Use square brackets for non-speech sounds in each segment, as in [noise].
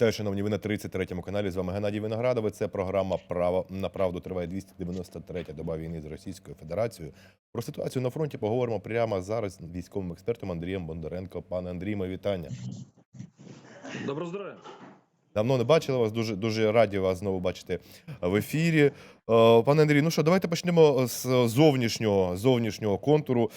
Вітаю, шановні, ви на 33-му каналі. З вами Геннадій Виноградовець. Це програма Право на правду триває 293-я доба війни з Російською Федерацією. Про ситуацію на фронті поговоримо прямо зараз з військовим експертом Андрієм Бондаренко. Пане Андрій, моє вітання. Доброго здоров'я. Давно не бачили вас. Дуже дуже раді вас знову бачити в ефірі. Е, Пане Андрій, ну що, давайте почнемо з зовнішнього зовнішнього контуру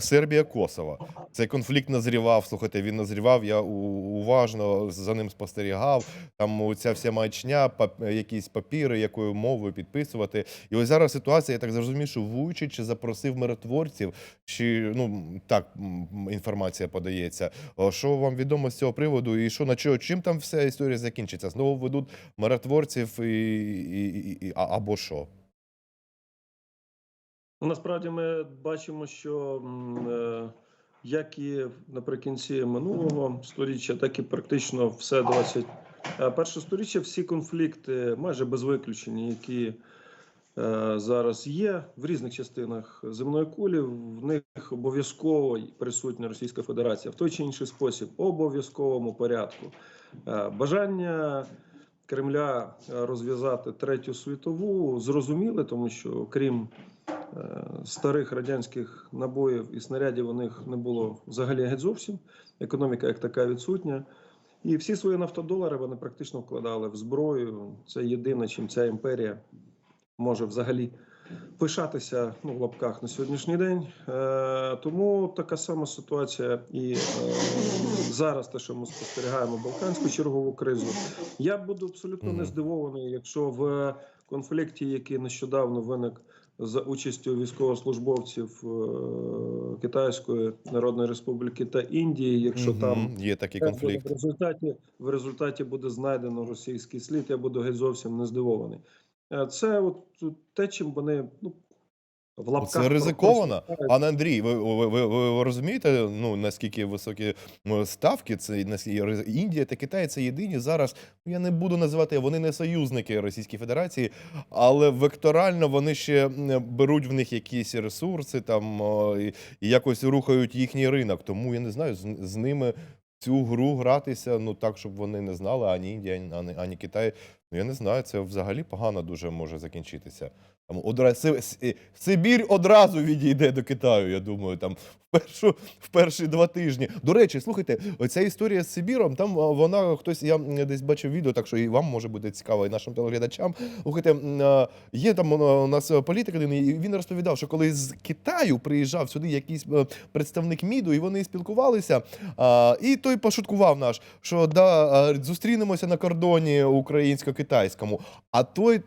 Сербія Косово. Цей конфлікт назрівав. Слухайте, він назрівав. Я уважно за ним спостерігав. Там ця вся маячня, якісь папіри, якою мовою підписувати. І ось зараз ситуація, я так зрозумів, що Вуйчич запросив миротворців, чи ну так інформація подається. Що вам відомо з цього приводу, і що на чого чим там вся історія закінчиться? Знову ведуть миротворців і, і, і, і а- або що? Ну, Насправді ми бачимо, що е, як і наприкінці минулого сторіччя, так і практично все 21 сторіччя, всі конфлікти, майже без виключення, які е, зараз є в різних частинах земної кулі, в них обов'язково присутня Російська Федерація в той чи інший спосіб, обов'язковому порядку. Е, Бажання Кремля е, розв'язати третю світову зрозуміли, тому що крім е, старих радянських набоїв і снарядів у них не було взагалі геть зовсім. Економіка як така відсутня. І всі свої нафтодолари вони практично вкладали в зброю. Це єдине, чим ця імперія може взагалі пишатися ну, в лапках на сьогоднішній день. Е, тому така сама ситуація і е, зараз, те, що ми спостерігаємо Балканську чергову кризу. Я буду абсолютно не здивований, якщо в конфлікті, який нещодавно виник за участю військовослужбовців е, Китайської Народної Республіки та Індії, якщо Мгм, там є такий конфлікт. в результаті в результаті буде знайдено російський слід, я буду геть зовсім не здивований. Е, Це от те, чим вони ну в лапках Це ризиковано. Пане Андрій, ви, ви, ви, ви розумієте, ну наскільки високі ставки? Це Індія та Китай це єдині зараз. ну, Я не буду називати, вони не союзники Російської Федерації, але векторально вони ще беруть в них якісь ресурси там і якось рухають їхній ринок. Тому я не знаю, з, з ними цю гру гратися, ну так, щоб вони не знали ані Індія, ані, ані Китай. Ну я не знаю, це взагалі погано дуже може закінчитися. Там одразу Си- Си- Сибір одразу відійде до Китаю. Я думаю, там в першу в перші два тижні. До речі, слухайте, оця історія з Сибіром. Там вона хтось. Я десь бачив відео, так що і вам може бути цікаво, і нашим телеглядачам. Слухайте, є там у нас політик і він розповідав, що коли з Китаю приїжджав сюди якийсь представник МІДу, і вони спілкувалися. І той пошуткував наш, що да, зустрінемося на кордоні українсько-китайському. А той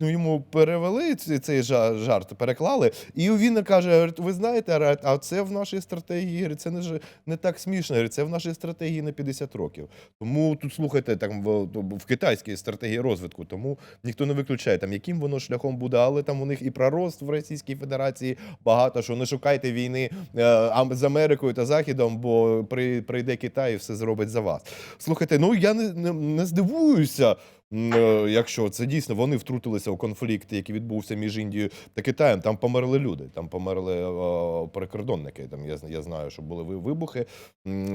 Ну, йому перевели цей жа- жарт, переклали, і він каже: ви знаєте, а це в нашій стратегії, це не, не так смішно, це в нашій стратегії на 50 років. Тому тут слухайте, там в, в китайській стратегії розвитку, тому ніхто не виключає, там, яким воно шляхом буде, але там у них і про рост в Російській Федерації багато, що не шукайте війни е, Ам- з Америкою та Західом, бо при, прийде Китай і все зробить за вас. Слухайте, ну я не, не, не здивуюся. Е, Якщо це дійсно вони втрутилися у конфлікт, який відбувся між Індією та Китаєм, там померли люди, там померли е, прикордонники. Там я, я знаю, що були вибухи.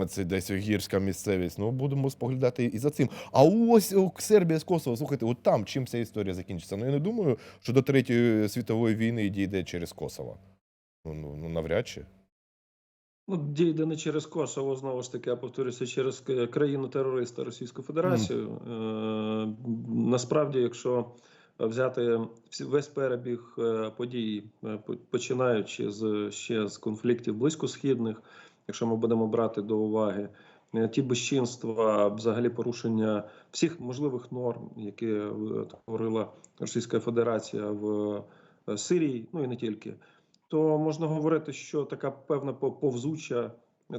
Це десь гірська місцевість. Ну будемо споглядати і за цим. А ось о, Сербія з Косово, слухайте, от там чим ця історія закінчиться. Ну я не думаю, що до третьої світової війни дійде через Косово. Ну, ну, ну навряд чи. Ну, дійде не через Косово, знову ж таки, я повторюся, через країну-терориста Російську Федерацію. Е, насправді, якщо взяти весь перебіг е, подій, е, починаючи з ще з конфліктів близькосхідних, якщо ми будемо брати до уваги е, ті безчинства, взагалі порушення всіх можливих норм, які е, творила Російська Федерація в е, Сирії, ну і не тільки то можна говорити, що така певна по- повзуча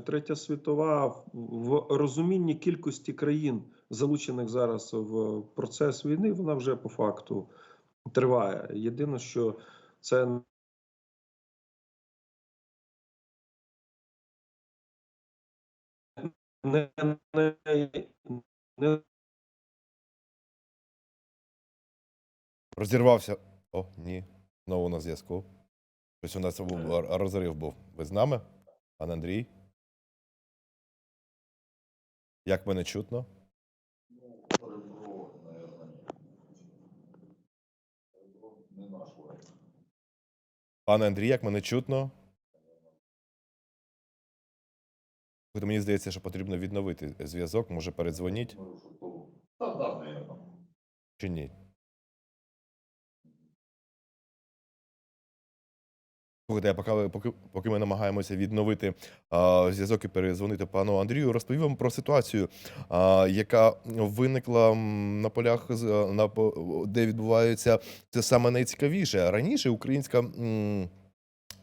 третя світова в розумінні кількості країн, залучених зараз в процес війни, вона вже по факту триває. Єдине, що це не, не, не Розірвався. О, ні. Знову на зв'язку. Ось у нас розрив був. Ви з нами, пан Андрій? Як мене чутно? Пане Андрій, як мене чутно? Мені здається, що потрібно відновити зв'язок. Може, передзвоніть? Чи ні? Слухайте, поки, поки, поки ми намагаємося відновити а, зв'язок і перезвонити пану Андрію, розповім вам про ситуацію, а, яка виникла на полях, на, де відбувається це саме найцікавіше. Раніше українська. м,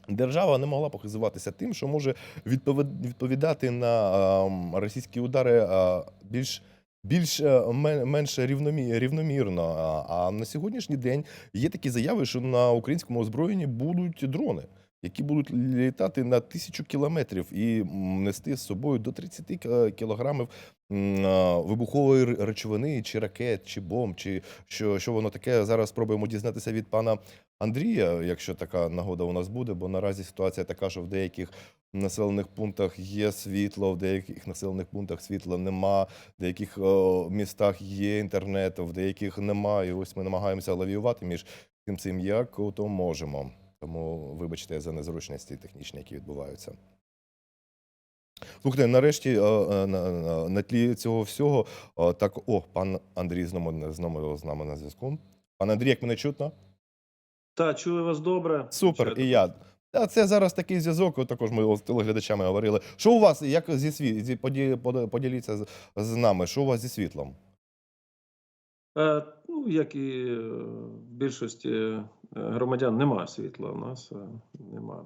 Держава не могла похизуватися тим, що може відповід- відповідати на а, російські удари а, більш, більш е, менш рівномі, рівномірно. А, на сьогоднішній день є такі заяви, що на українському озброєнні будуть дрони, які будуть літати на тисячу кілометрів і нести з собою до 30 ки- кілограмів вибухової речовини, чи ракет, чи бомб, чи що, що воно таке. Зараз спробуємо дізнатися від пана Андрія, якщо така нагода у нас буде, бо наразі ситуація така, що в деяких населених пунктах є світло, в деяких населених пунктах світла нема, в деяких о, містах є інтернет, в деяких немає. І ось ми намагаємося лавіювати між цим цим як то можемо. Тому вибачте за незручності технічні, які відбуваються. Слухайте, нарешті на, тлі цього всього, так, о, пан Андрій знову, знову з нами на зв'язку. Пан Андрій, як мене чутно? Та чули вас добре. Супер, Чую. і я. Та це зараз такий зв'язок. от Також ми з телеглядачами говорили. Що у вас, як зі світ, поділіться з, з нами, що у вас зі світлом? Е, ну, як і е, в більшості е, громадян, немає світла. У нас е, немає.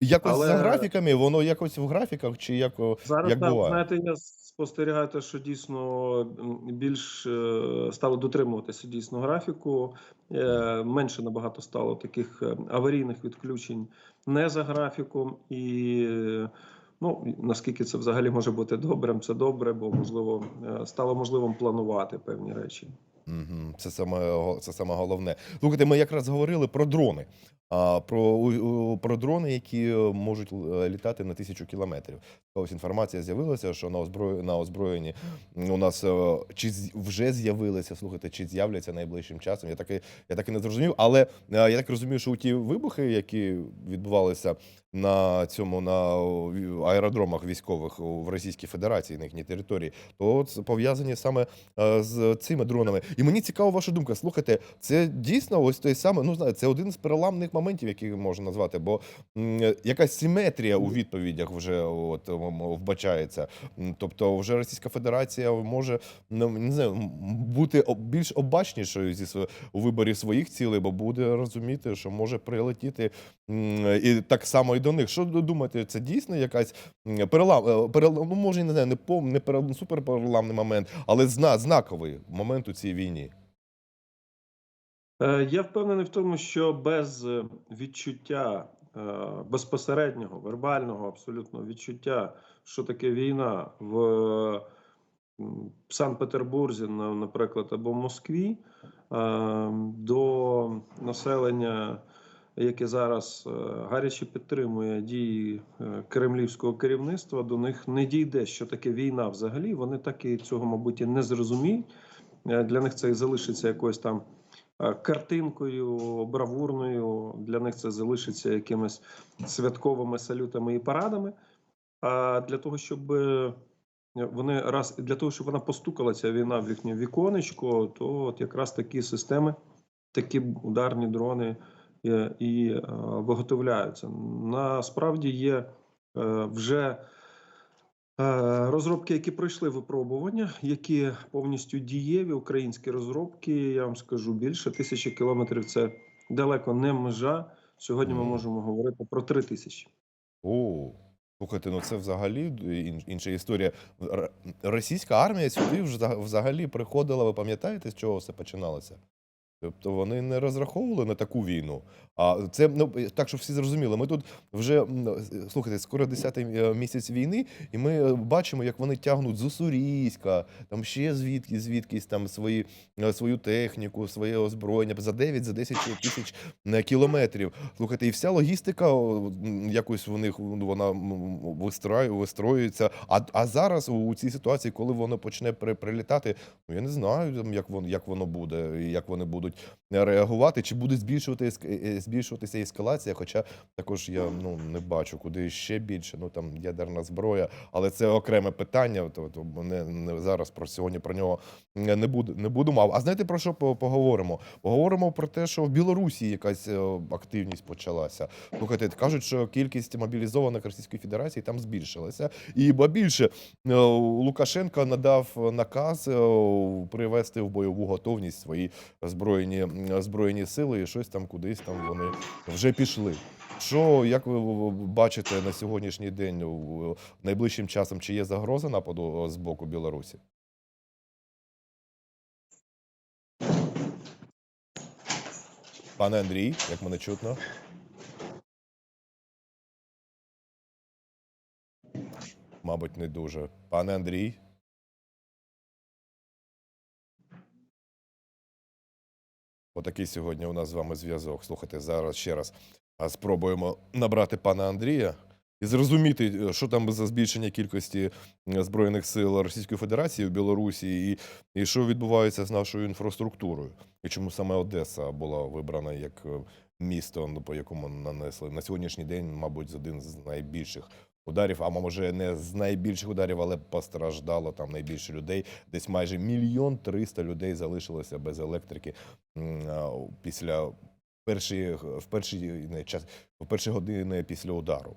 Якось Але- за графіками, воно якось в графіках, чи як. Зараз Як буває? знаєте, я спостерігаю, те, що дійсно більш е, стало дотримуватися дійсно графіку. Е, Менше набагато стало таких е, аварійних відключень не за графіком. І е, ну наскільки це взагалі може бути добрим, це добре, бо можливо е, стало можливим планувати певні речі. Мгм, Це саме, це саме головне. Слухайте, ми якраз говорили про дрони. А, про, про дрони, які е, можуть е, літати на тисячу кілометрів. Ось інформація з'явилася, що на озброї, на озброєнні у нас е, чи вже з'явилися, слухайте, чи з'являться найближчим часом. Я так і, я так і не зрозумів. Але я так розумію, що у ті вибухи, які відбувалися на цьому на аеродромах військових в Російській Федерації на їхній території, то пов'язані саме з цими дронами. І мені цікава ваша думка. Слухайте, це дійсно ось той самий, ну знаю, це один з переламних моментів, які можна назвати, бо якась симетрія у відповідях вже от вбачається. Тобто, вже Російська Федерація може ну, не знаю, бути більш обачнішою зі у виборі своїх цілей, бо буде розуміти, що може прилетіти і так само і до них. Що думаєте, це дійсно якась перелам, е, перелам, ну може, не знаю, не пом, не перел- суперпереламний момент, але зна, знаковий момент у цій війні. Е, Я впевнений в тому, що без е, відчуття е, безпосереднього, вербального абсолютно відчуття, що таке війна в Санкт-Петербурзі, наприклад, або Москві, до населення, яке зараз гаряче підтримує дії кремлівського керівництва, до них не дійде, що таке війна взагалі. Вони так і цього, мабуть, і не зрозуміють. Для них це і залишиться якоюсь там картинкою бравурною. Для них це залишиться якимись святковими салютами і парадами. А для того, щоб е, вони раз для того, щоб вона постукала ця війна в їхнє віконечко, то от якраз такі системи, такі ударні дрони е, і е, виготовляються. Насправді є е, вже Е, Розробки, які пройшли випробування, які повністю дієві, українські розробки, я вам скажу більше тисячі кілометрів це далеко не межа. Сьогодні ми можемо говорити про три тисячі. О, слухайте, ну це взагалі інша історія. Російська армія сюди вза- взагалі приходила, ви пам'ятаєте, з чого все починалося? Тобто вони не розраховували на таку війну. А це ну так, щоб всі зрозуміли. Ми тут вже слухайте, скоро 10-й е, місяць війни, і ми бачимо, як вони тягнуть з Уссурійська, там ще звідки, звідкись там свої, е, свою техніку, своє озброєння за 9 за 10 тисяч кілометрів. Слухайте, і вся логістика якось в них ну, вона вистраю- вистроюється. А, а зараз у цій ситуації, коли воно почне при, прилітати, ну я не знаю, як воно як воно буде, як вони будуть реагувати? Чи буде збільшувати еск- е, збільшуватися ескалація? Хоча також я ну не бачу, куди ще більше. Ну там ядерна зброя, але це окреме питання. То, то не, не зараз про сьогодні про нього не буду не будемо. А знаєте про що по- поговоримо? Поговоримо про те, що в Білорусі якась е, активність почалася. Слухайте, кажуть, що кількість мобілізованих Російської Федерації там збільшилася. І ба більше е, Лукашенко надав наказ е, привести в бойову готовність свої збройні збройні сили, і щось там кудись там вони вже пішли. Що як ви бачите на сьогоднішній день найближчим часом? Чи є загроза нападу з боку Білорусі? Пане Андрій, як мене чутно? Мабуть, не дуже. Пане Андрій. Отакий сьогодні у нас з вами зв'язок. Слухайте, зараз ще раз спробуємо набрати пана Андрія і зрозуміти, е, що там за збільшення кількості е, збройних сил Російської Федерації в Білорусі, і, і що відбувається з нашою інфраструктурою, і чому саме Одеса була вибрана як е, місто, ну, по якому нанесли на сьогоднішній день, мабуть, один з найбільших ударів, а може не з найбільших ударів, але постраждало там найбільше людей. Десь майже мільйон триста людей залишилося без електрики після перші, в перші час, в перші години після удару.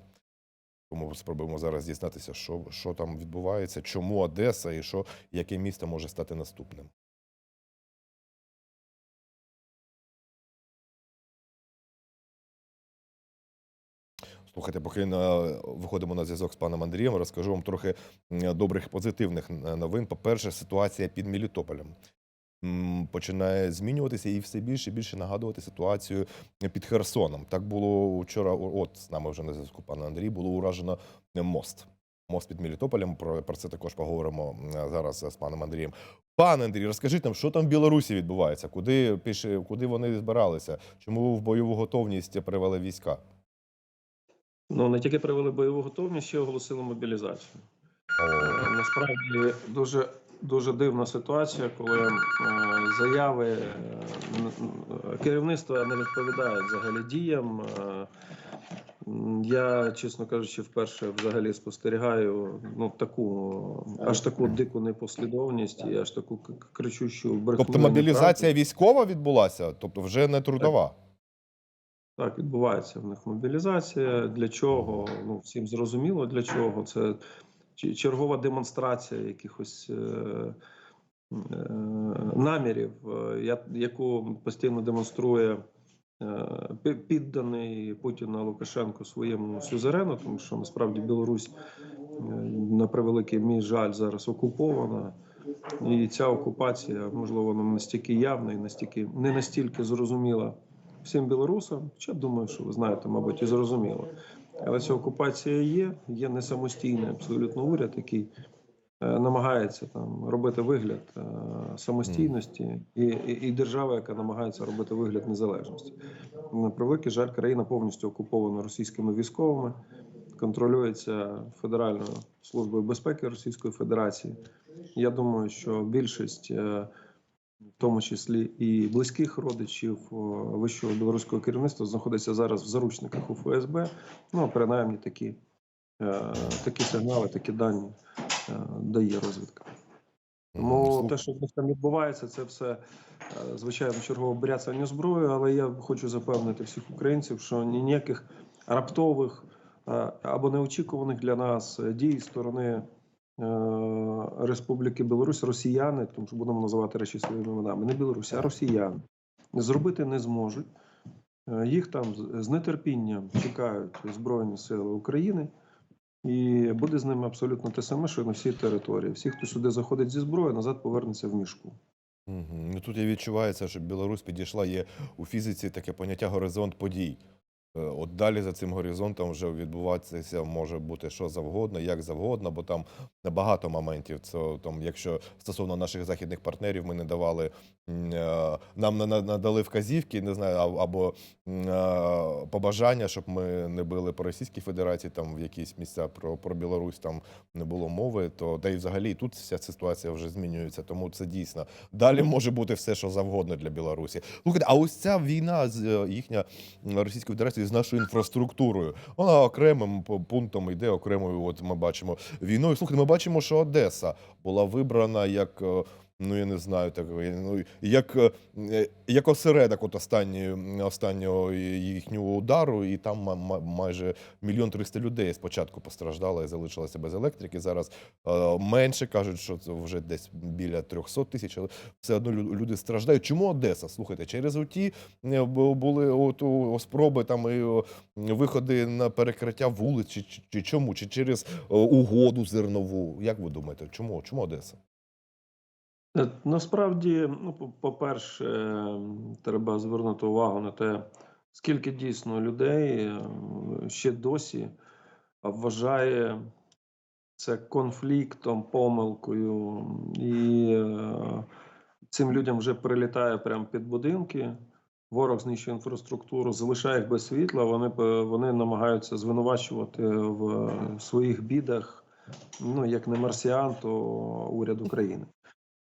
Тому спробуємо зараз дізнатися, що, що там відбувається, чому Одеса і що, яке місто може стати наступним. Слухайте, поки виходимо на зв'язок з паном Андрієм, розкажу вам трохи добрих позитивних новин. По-перше, ситуація під Мелітополем м, починає змінюватися і все більше і більше нагадувати ситуацію під Херсоном. Так було вчора. От з нами вже на зв'язку пан Андрій було уражено мост. Мост під Мелітополем. Про, про це також поговоримо зараз з паном Андрієм. Пане Андрій, розкажіть нам, що там в Білорусі відбувається? Куди піше, куди вони збиралися? Чому в бойову готовність привели війська? Ну не тільки привели бойову готовність, ще оголосили мобілізацію. Е, Насправді дуже дуже дивна ситуація, коли е, заяви е, керівництва не відповідають взагалі діям. Е, Я, чесно кажучи, вперше взагалі спостерігаю ну таку аж таку дику непослідовність і аж таку кричущу брехню. Тобто мобілізація військова відбулася, тобто вже не трудова. Так, відбувається в них мобілізація. Для чого? Ну всім зрозуміло для чого. Це чергова демонстрація якихось е, е, намірів, е, яку постійно демонструє підданий Путіна Лукашенко своєму сюзерену, тому що насправді Білорусь на превеликий мій жаль зараз окупована. І ця окупація, можливо, не настільки явна і настільки не настільки зрозуміла всім білорусам. Хоча думаю, що ви знаєте, мабуть, і зрозуміло. Але ця окупація є, є не самостійний абсолютно уряд, який е, намагається там робити вигляд е, самостійності, і, і, і держава, яка намагається робити вигляд незалежності. На превеликий жаль, країна повністю окупована російськими військовими, контролюється Федеральною службою безпеки Російської Федерації. Я думаю, що більшість, е, тому числі і близьких родичів вищого білоруського керівництва, знаходиться зараз в заручниках у ФСБ. Ну, принаймні такі, е, такі сигнали, такі дані е, дає розвідка. Тому те, що там відбувається, це все е, звичайно чергове бряцання зброю. Але я хочу запевнити всіх українців, що ніяких раптових або неочікуваних для нас дій сторони Республіки Білорусь, росіяни, тому що будемо називати речі своїми іменами, не білоруси, а росіяни зробити не зможуть. Е, Їх там з- нетерпінням чекають Збройні Сили України. І буде з ними абсолютно те саме, що на всій території. Всі, хто сюди заходить зі зброєю, назад повернеться в мішку. Ну тут і відчувається, що Білорусь підійшла, є у фізиці таке поняття горизонт подій. Е, От далі за цим горизонтом вже відбуватися може бути що завгодно, як завгодно, бо там багато моментів. Це там, якщо стосовно наших західних партнерів, ми не давали е, нам на- на- надали вказівки, не знаю, або е, побажання, щоб ми не били по Російській Федерації, там в якісь місця про, про Білорусь там не було мови, то та й взагалі тут вся ситуація вже змінюється. Тому це дійсно далі може бути все, що завгодно для Білорусі. А ось ця війна з їхня Російської Федерації з нашою інфраструктурою, вона окремим пунктом йде, окремою. От ми бачимо війною. Слухайте, ми бачимо, що Одеса була вибрана як. Ну, я не знаю, так ну як, е, як осередок от останньої, останнього їхнього удару, і там ма- ма- майже мільйон триста людей спочатку постраждало і залишилося без електрики. Зараз е, менше кажуть, що це вже десь біля 300 тисяч, але все одно лю- люди страждають. Чому Одеса? Слухайте, через оті е, були от, спроби там і виходи на перекриття вулиць, чи, чи, чи чому? Чи через угоду зернову? Як ви думаєте, чому? Чому Одеса? Е, Насправді, ну, по- по-перше, треба звернути увагу на те, скільки дійсно людей е, ще досі вважає це конфліктом, помилкою, і е, цим людям вже прилітає прямо під будинки. Ворог знищує інфраструктуру, залишає їх без світла. Вони вони намагаються звинувачувати в своїх бідах. Ну як не марсіан, то уряд України.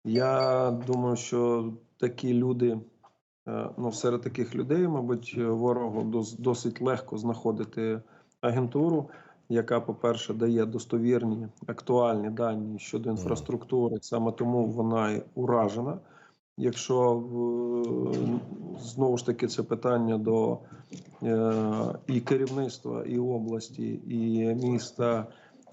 Я думаю, що такі люди, е, ну серед таких людей, мабуть, ворогу досить легко знаходити агентуру, яка, по-перше, дає достовірні актуальні дані щодо інфраструктури. Саме тому вона і уражена. Якщо знову ж таки це питання до е, і керівництва, і області, і міста,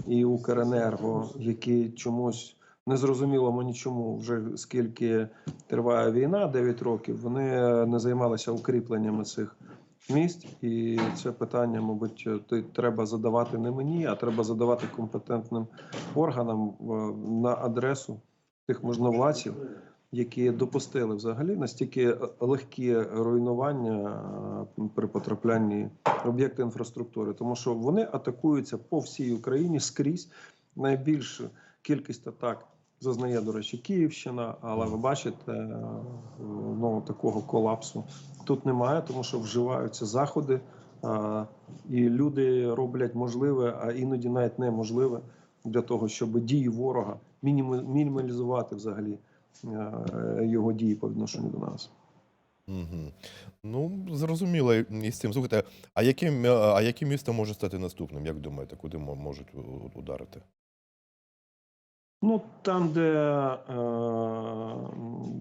і Укренерго, які чомусь незрозумілому нічому, вже скільки триває війна, 9 років, вони не займалися укріпленнями цих місць. І це питання, мабуть, треба задавати не мені, а треба задавати компетентним органам е, на адресу тих можновладців, які допустили взагалі настільки легкі руйнування е, при потраплянні об'єктів інфраструктури, тому що вони атакуються по всій Україні скрізь. Найбільшу кількість атак зазнає, до речі, Київщина, але ви бачите, е, ну такого колапсу тут немає, тому що вживаються заходи, е, і люди роблять можливе, а іноді навіть неможливе для того, щоб дії ворога мінімалізувати взагалі е, його дії по відношенню до нас. Угу. Ну, зрозуміло із цим. Слухайте, а яке, а яке місто може стати наступним? Як думаєте, куди можуть ударити? Ну, там, де е,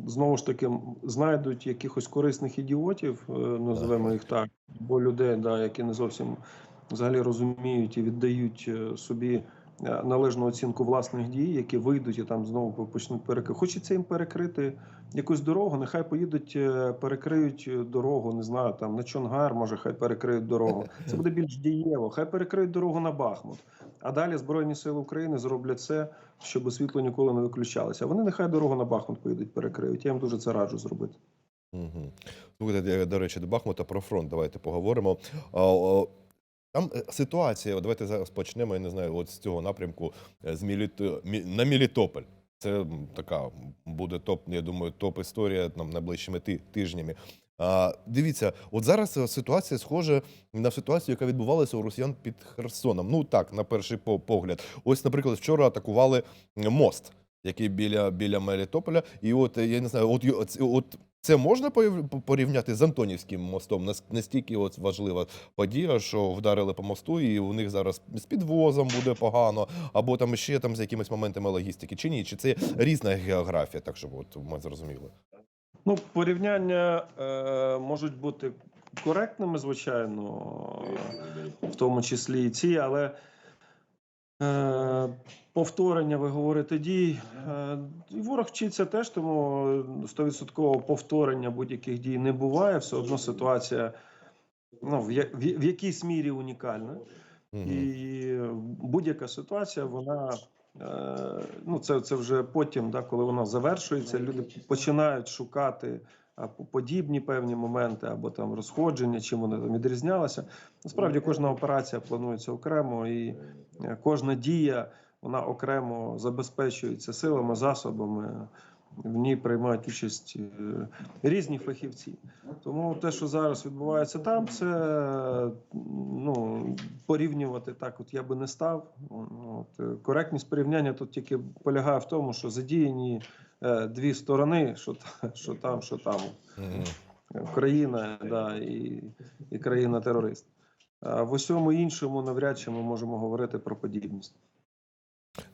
знову ж таки знайдуть якихось корисних ідіотів, е, називаємо їх так, бо людей, да, які не зовсім взагалі розуміють і віддають е, собі належну оцінку власних дій, які вийдуть і там знову почнуть перекрити. Хочеться їм перекрити якусь дорогу, нехай поїдуть, е, перекриють е, дорогу, не знаю, там на Чонгар, може, хай перекриють дорогу. Це буде більш дієво. Хай перекриють дорогу на Бахмут. А далі Збройні Сили України зроблять це, щоб світло ніколи не виключалося. Вони нехай дорогу на Бахмут поїдуть перекриють. Я їм дуже це раджу зробити. Угу. Е, до речі, до Бахмута про фронт давайте поговоримо. Там е, ситуація, давайте зараз почнемо, я не знаю, от з цього напрямку е, з Міліт... Мі- на Мілітополь. Це така буде топ, я думаю, топ-історія там найближчими ти- тижнями. А, дивіться, от зараз е, ситуація схожа на ситуацію, яка відбувалася у росіян під Херсоном. Ну так, на перший по- погляд. Ось, наприклад, вчора атакували мост, який біля, біля Мелітополя. І от я не знаю, от, от, от це можна порів- порівняти з Антонівським мостом? Настільки от важлива подія, що вдарили по мосту, і у них зараз з підвозом буде погано, або там ще там з якимись моментами логістики, чи ні? Чи це різна географія, так щоб от ми зрозуміли. Ну, порівняння е, можуть бути коректними, звичайно, в тому числі і ці, але повторення, ви говорите, дій. Е, і ворог вчиться теж, тому 100% повторення будь-яких дій не буває. Все одно ситуація ну, в, в, в якійсь мірі унікальна. Мгм. І будь-яка ситуація, вона е, ну це, це вже потім, да, коли вона завершується, люди починають шукати подібні певні моменти або там розходження, чим вони там відрізнялися. Насправді кожна операція планується окремо, і е, кожна дія вона окремо забезпечується силами, засобами. В ній приймають участь е, різні фахівці. Тому те, що зараз відбувається там, це ну, порівнювати так, от я би не став. От, е, коректність порівняння тут тільки полягає в тому, що задіяні дві сторони, що, що там, що там. Мгм. Країна да, і, і країна-терорист. А в усьому іншому навряд чи ми можемо говорити про подібність.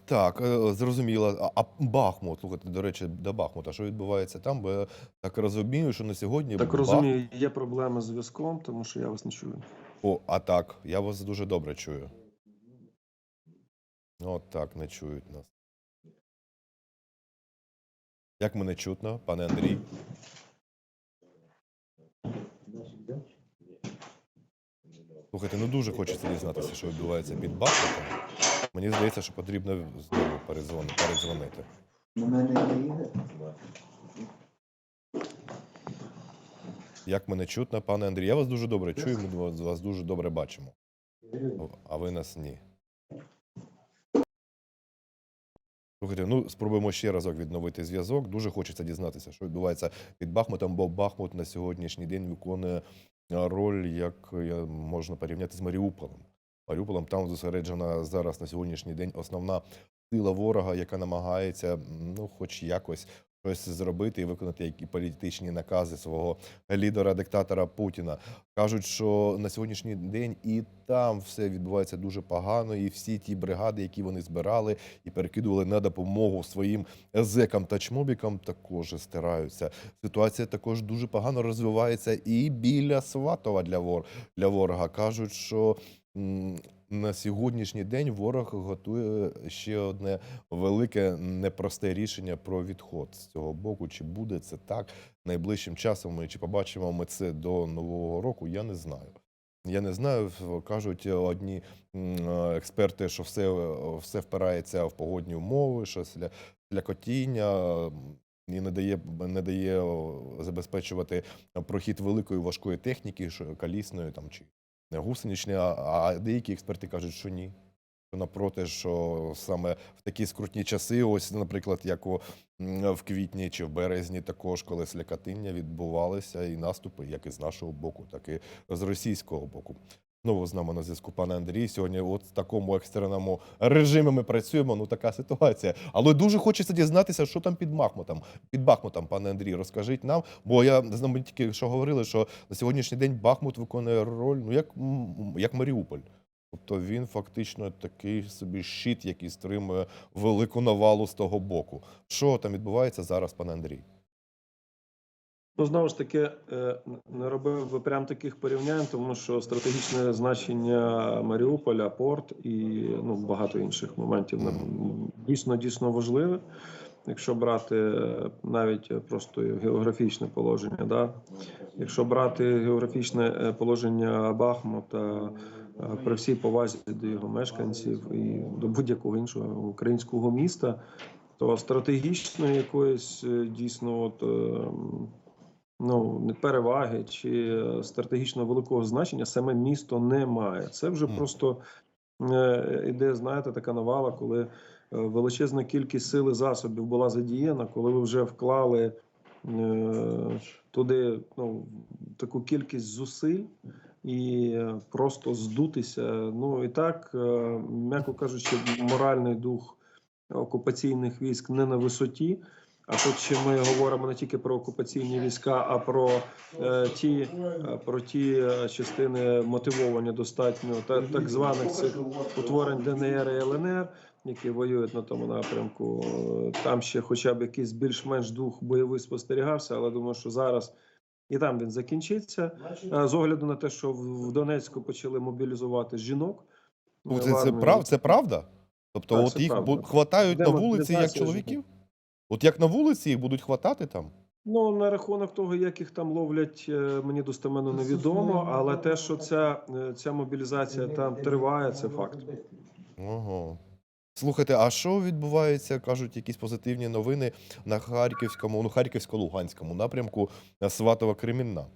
Так, е, зрозуміло. А, а Бахмут, слухайте, до речі, до Бахмута, що відбувається там? Бо я так розумію, що на сьогодні Так Бах- розумію, є проблеми з зв'язком, тому що я вас не чую. О, а так, я вас дуже добре чую. От так, не чують нас. Як мене чутно, пане Андрій? Слухайте, ну дуже хочеться дізнатися, що відбувається під Бахмутом. Мені здається, що потрібно знову перезвон- передзвонити. Мене не їде. Як мене чутно, пане Андрій? Я вас дуже добре чую, ми вас дуже добре бачимо. А ви нас ні. Слухайте, ну спробуємо ще разок відновити зв'язок. Дуже хочеться дізнатися, що відбувається під Бахмутом, бо Бахмут на сьогоднішній день виконує роль, як можна порівняти з Маріуполем. Маріуполем там зосереджена зараз на сьогоднішній день основна сила ворога, яка намагається, ну, хоч якось щось зробити і виконати які політичні накази свого лідера, диктатора Путіна. Кажуть, що на сьогоднішній день і там все відбувається дуже погано, і всі ті бригади, які вони збирали і перекидували на допомогу своїм зекам та чмобікам, також стираються. Ситуація також дуже погано розвивається і біля Сватова для вор для ворога. кажуть, що. На сьогоднішній день ворог готує ще одне велике непросте рішення про відход з цього боку. Чи буде це так найближчим часом? Ми чи побачимо ми це до нового року? Я не знаю. Я не знаю. Кажуть одні експерти, що все, все впирається в погодні умови, що сля, слякотіння м, і не дає, не дає забезпечувати прохід великої важкої техніки, що колісної там чи гусеничної, а, а деякі експерти кажуть, що ні. Напроти, що саме в такі скрутні часи, ось, наприклад, як у, в квітні чи в березні, також, коли слякатиння відбувалися і наступи, як і з нашого боку, так і з російського боку. Знову з нами на зв'язку пане Андрій. Сьогодні от в такому екстреному режимі ми працюємо. Ну така ситуація. Але дуже хочеться дізнатися, що там під Бахмутом. Під Бахмутом, пане Андрій, розкажіть нам. Бо я нами тільки що говорили, що на сьогоднішній день Бахмут виконує роль, ну як, як Маріуполь. Тобто він фактично такий собі щит, який стримує велику навалу з того боку. Що там відбувається зараз, пане Андрій? Ну, знову ж таки, е, не робив би прям таких порівнянь, тому що стратегічне значення Маріуполя, порт і ну, багато інших моментів дійсно дійсно важливе. Якщо брати е, навіть просто географічне положення, да? якщо брати географічне е, положення Бахмута при всій повазі до його мешканців і до будь-якого іншого українського міста, то стратегічної якоїсь дійсно от. Ну, переваги чи е, стратегічно великого значення саме місто не має. Це вже Мгм. просто е, іде, знаєте, така навала, коли е, величезна кількість сил і засобів була задіяна, коли ви вже вклали е, туди ну, таку кількість зусиль. І просто здутися. Ну і так, м'яко кажучи, моральний дух окупаційних військ не на висоті. А тут ще ми говоримо не тільки про окупаційні війська, а про е, ті е, про ті е, частини мотивовані достатньо та так званих цих утворень ДНР і ЛНР, які воюють на тому напрямку. Там ще, хоча б якийсь більш-менш дух бойовий спостерігався, але думаю, що зараз і там він закінчиться. Е, З огляду на те, що в Донецьку почали мобілізувати жінок. Ну, це, це, прав, це правда? Тобто, Так, от їх правда. хватають на вулиці як чоловіків? От як на вулиці їх будуть хватати там? Ну, на рахунок того, як їх там ловлять, е, мені достеменно невідомо, але те, що ця, е, ця мобілізація там триває, це факт. Ого. Слухайте, а що відбувається? Кажуть, якісь позитивні новини на харківському, ну харківсько-луганському напрямку Сватова Кремінна.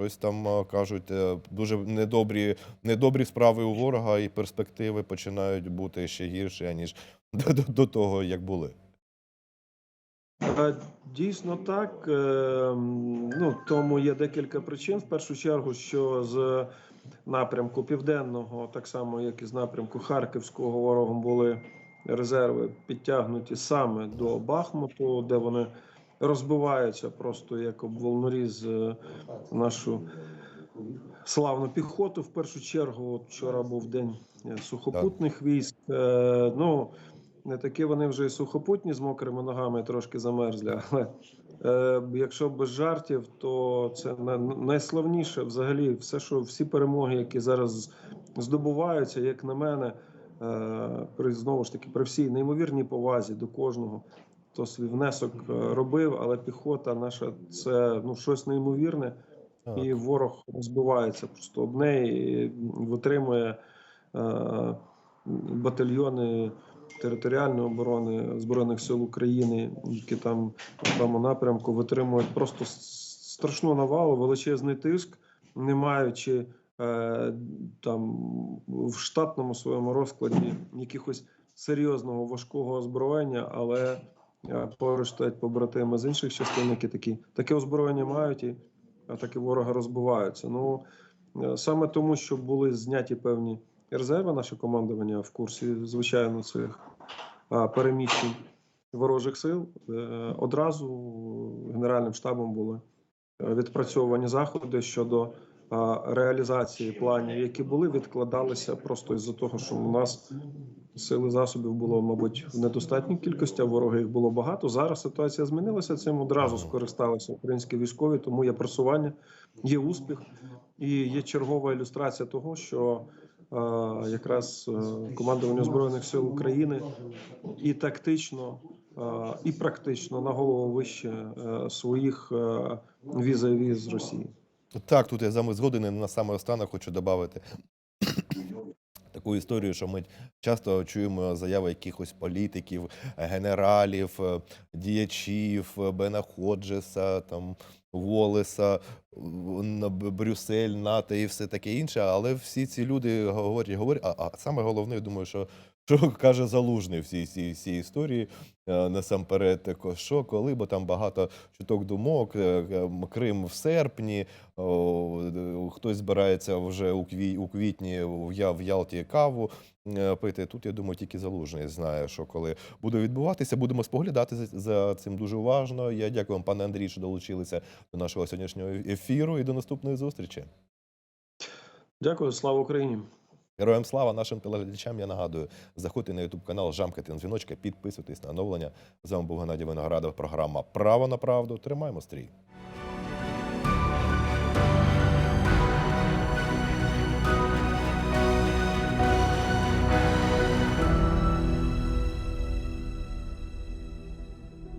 Щось там е, кажуть, е, дуже недобрі, недобрі справи у ворога, і перспективи починають бути ще гірші, ніж [laughs] до, до, до того, як були. Дійсно так. Е, Ну, тому є декілька причин. В першу чергу, що з напрямку південного, так само як і з напрямку Харківського, ворогом були резерви підтягнуті саме до Бахмуту, де вони розбиваються просто як об волноріз е, нашу славну піхоту. В першу чергу, от вчора був день е, сухопутних військ. Ну, не такі вони вже і сухопутні з мокрими ногами трошки замерзли. [laughs] Але е, якщо без жартів, то це на- найславніше взагалі все, що всі перемоги, які зараз здобуваються, як на мене, е, при знову ж таки при всій неймовірній повазі до кожного, хто свій внесок е, робив, але піхота наша це ну щось неймовірне, Так. і ворог розбивається просто об неї, і витримує е, батальйони територіальної оборони Збройних сил України, які там в тому напрямку витримують просто страшну навалу, величезний тиск, не маючи е, там в штатному своєму розкладі якихось серйозного важкого озброєння, але е, поруч стоять побратими з інших частин, які такі таке озброєння мають і атаки ворога розбиваються. Ну е, саме тому, що були зняті певні резерви, наше командування в курсі, звичайно, цих переміщень ворожих сил. Е, Одразу генеральним штабом були е, відпрацьовані заходи щодо реалізації планів, які були, відкладалися просто із-за того, що у нас сили засобів було, мабуть, в недостатній кількості, а ворога їх було багато. Зараз ситуація змінилася. Цим одразу скористалися українські військові, тому є просування, є успіх і є чергова ілюстрація того, що якраз е, командування збройних сил України і тактично, е, і практично на голову вище е, своїх е, візаві з Росії. Так, тут я з вами згоден. На саме останок хочу додати таку історію, що ми часто чуємо заяви якихось політиків, генералів, е, діячів, е, Бена Ходжеса, там Волеса, в- Брюссель, НАТО і все таке інше. Але всі ці люди говорять, говорять, а, а саме головне, я думаю, що. Що [laughs] каже залужний в цій, цій історії е, насамперед, що коли, бо там багато чуток думок, е, е, Крим в серпні, хтось збирається вже у, кві, у квітні в, Ялті каву пити. Тут, я думаю, тільки залужний знає, що коли буде відбуватися, будемо споглядати за цим дуже уважно. Я дякую вам, пане Андрій, що долучилися до нашого сьогоднішнього ефіру і до наступної зустрічі. Дякую, слава Україні! Героям слава нашим телеглядачам. Я нагадую, заходьте на Ютуб канал, жамкайте на дзвіночка, підписуйтесь на оновлення. З вами був Геннадій Виноградов. Програма Право на правду. Тримаємо стрій.